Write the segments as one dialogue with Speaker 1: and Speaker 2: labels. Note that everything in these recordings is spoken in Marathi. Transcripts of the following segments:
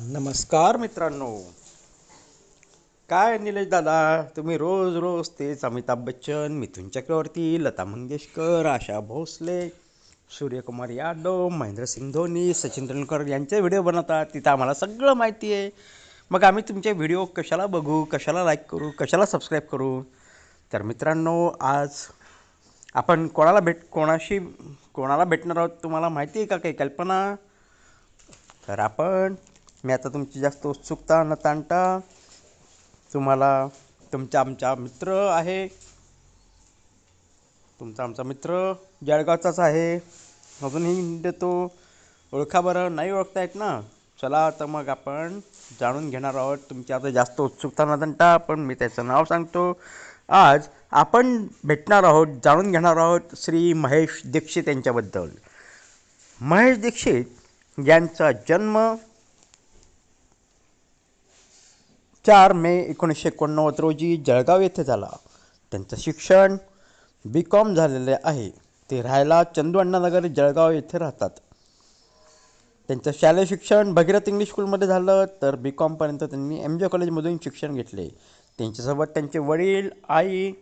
Speaker 1: नमस्कार मित्रांनो. काय निलेश दादा? तुम्ही रोज रोज तेच अमिताभ बच्चन मिथुन चक्रवर्ती लता मंगेशकर आशा भोसले सूर्यकुमार यादव महेंद्रसिंग धोनी सचिन तेंडुलकर यांचे व्हिडिओ बनवतात. तिथं आम्हाला सगळं माहिती आहे. मग आम्ही तुमचे व्हिडिओ कशाला बघू कशाला लाईक करू कशाला सबस्क्राईब करू? तर मित्रांनो आज आपण कोणाला भेट कोणाशी कोणाला भेटणार आहोत तुम्हाला माहिती आहे का? काही कल्पना? तर आपण मी आता तुमची जास्त उत्सुकता न ताणता तुम्हाला तुमचा आमचा मित्र आहे. तुमचा आमचा मित्र जळगावचाच आहे. अजूनही देतो ओळखा बरं नाही ओळखता येत ना? चला तर मग आपण जाणून घेणार आहोत तुमची आता जास्त उत्सुकता न ताणता पण मी त्याचं नाव सांगतो. आज आपण भेटणार आहोत जाणून घेणार आहोत श्री महेश दीक्षित यांच्याबद्दल. महेश दीक्षित यांचा जन्म चार मे एकोणीसशे एकोणनव्वद रोजी जळगाव येथे झाला. त्यांचं शिक्षण बी कॉम झालेले आहे. ते राहायला चंदू अण्णानगर जळगाव येथे राहतात. त्यांचं शालेय शिक्षण भगीरथ इंग्लिश स्कूलमध्ये झालं तर बी कॉमपर्यंत त्यांनी एम जे कॉलेजमधून शिक्षण घेतले. त्यांच्यासोबत त्यांचे वडील आई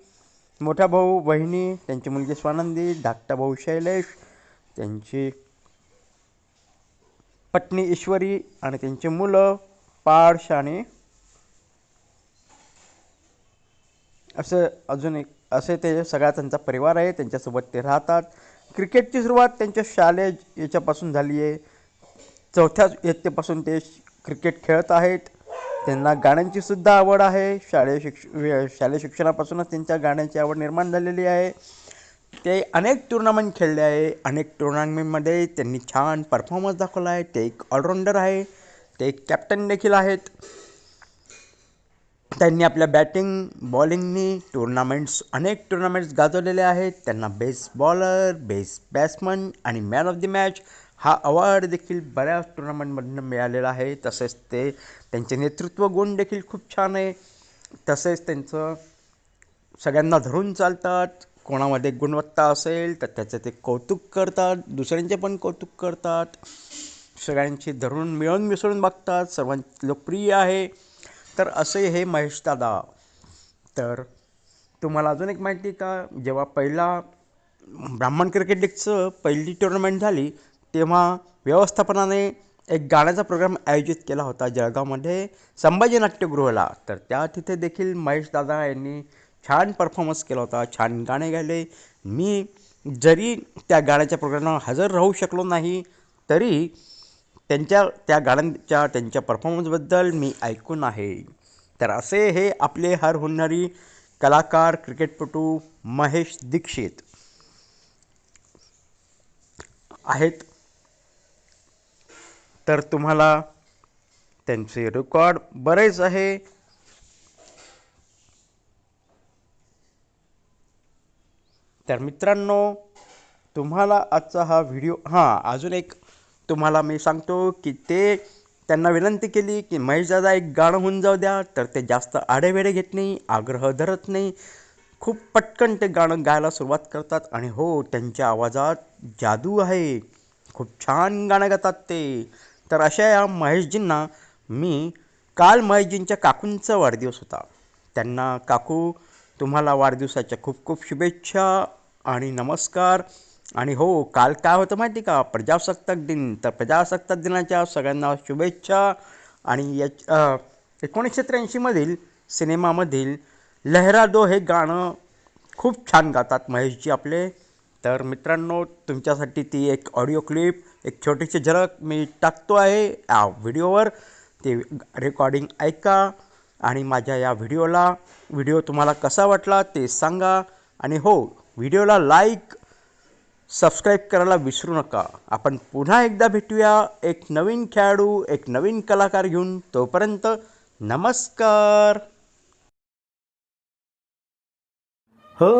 Speaker 1: मोठा भाऊ बहिणी त्यांची मुलगी स्वानंदी धाकटा भाऊ शैलेश त्यांची पत्नी ईश्वरी आणि त्यांची मुलं पार्श आणि असं अजून एक असे ते सगळा त्यांचा परिवार आहे त्यांच्यासोबत ते राहतात. क्रिकेटची सुरुवात त्यांच्या शालेय याच्यापासून झाली आहे. चौथ्या इयत्तेपासून ते क्रिकेट खेळत आहेत. त्यांना गाण्यांची सुद्धा आवड आहे. शालेय शिक्ष शालेय शिक्षणापासूनच त्यांच्या गाण्याची आवड निर्माण झालेली आहे. ते अनेक टुर्नामेंट खेळले आहे. अनेक टुर्नामेंटमध्ये त्यांनी छान परफॉर्मन्स दाखवला आहे. ते एक ऑलराऊंडर आहे. ते एक कॅप्टन देखील आहेत. त्यांनी आपल्या बॅटिंग बॉलिंगनी टुर्नामेंट्स अनेक टुर्नामेंट्स गाजवलेले आहेत. त्यांना बेस्ट बॉलर बेस्ट बॅट्समन आणि मॅन ऑफ द मॅच हा अवॉर्ड देखील बऱ्याच टुर्नामेंटमधून मिळालेला आहे. तसेच ते त्यांचे नेतृत्व गुण देखील खूप छान आहे. तसेच त्यांचं सगळ्यांना धरून चालतात. कोणामध्ये गुणवत्ता असेल तर त्याचं ते कौतुक करतात. दुसऱ्यांचे पण कौतुक करतात. सगळ्यांची धरून मिळून मिसळून बघतात. सर्वांत लोकप्रिय आहे. तर असे हे महेश दादा. तर तुम्हाला अजून एक माहिती का? जेव्हा पहिला ब्राह्मण क्रिकेट लीगचं पहिली टुर्नामेंट झाली तेव्हा व्यवस्थापनाने एक गाण्याचा प्रोग्राम आयोजित केला होता जळगावमध्ये संभाजी नाट्यगृहाला. तर त्या तिथे देखील महेश दादा यांनी छान परफॉर्मन्स केला होता छान गाणे गायले. मी जरी त्या गाण्याच्या प्रोग्रामला हजर राहू शकलो नाही तरी त्यांच्या त्या गाण्यांच्या त्यांच्या परफॉर्मन्सबद्दल मी ऐकून आहे. तर असे हे आपले हर होणारी कलाकार क्रिकेटपटू महेश दीक्षित आहेत. तर तुम्हाला त्यांचे रेकॉर्ड बरेच आहे. तर मित्रांनो तुम्हाला आजचा हा व्हिडिओ हां अजून एक तुम्हाला मी सांगतो की ते त्यांना विनंती केली की महेश दादा एक गाणं होऊन जाऊ द्या तर ते जास्त आढेवेढे घेत नाही आग्रह धरत नाही. खूप पटकन ते गाणं गायला सुरुवात करतात आणि हो त्यांच्या आवाजात जादू आहे. खूप छान गाणं गातात ते. तर अशा या महेशजींना मी काल महेशजींच्या काकूंचा वाढदिवस होता. त्यांना काकू तुम्हाला वाढदिवसाच्या खूप खूप शुभेच्छा आणि नमस्कार. आणि हो काल काय होतं माहिती का? प्रजासत्ताक दिन. तर प्रजासत्ताक दिनाच्या सगळ्यांना शुभेच्छा. आणि या एकोणीसशे त्र्याऐंशीमधील सिनेमामधील लहरा दो हे गाणं खूप छान गातात महेशजी आपले. तर मित्रांनो तुमच्यासाठी ती एक ऑडिओ क्लिप एक छोटीशी झलक मी टाकतो आहे या व्हिडिओवर. ते रेकॉर्डिंग ऐका आणि माझ्या या व्हिडिओला व्हिडिओ तुम्हाला कसा वाटला ते सांगा. आणि हो व्हिडिओला लाईक सबस्क्राईब करायला विसरू नका. आपण पुन्हा एकदा भेटूया एक नवीन खेळाडू एक नवीन कलाकार घेऊन. तोपर्यंत नमस्कार.
Speaker 2: हो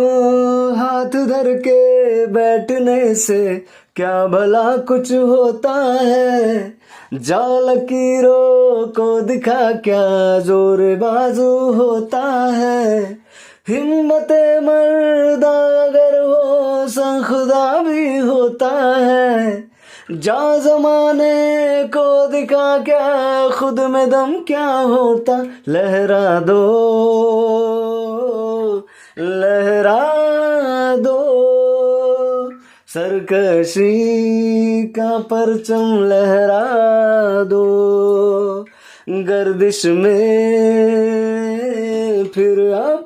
Speaker 2: हाथ धर के बैठने से क्या भला कुछ होता है? जा लकीरों को दिखा क्या जोर बाजू होता है? हिम्मत मर्दा अगर हो खुदा भी होता है, जा जमाने को दिखा क्या, खुद में दम क्या होता, लहरा दो लहरा दो। सरकशी का परचम लहरा दो, गर्दिश में फिर अपनी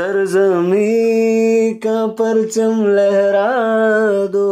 Speaker 2: सरजमी का परचम लहरा दो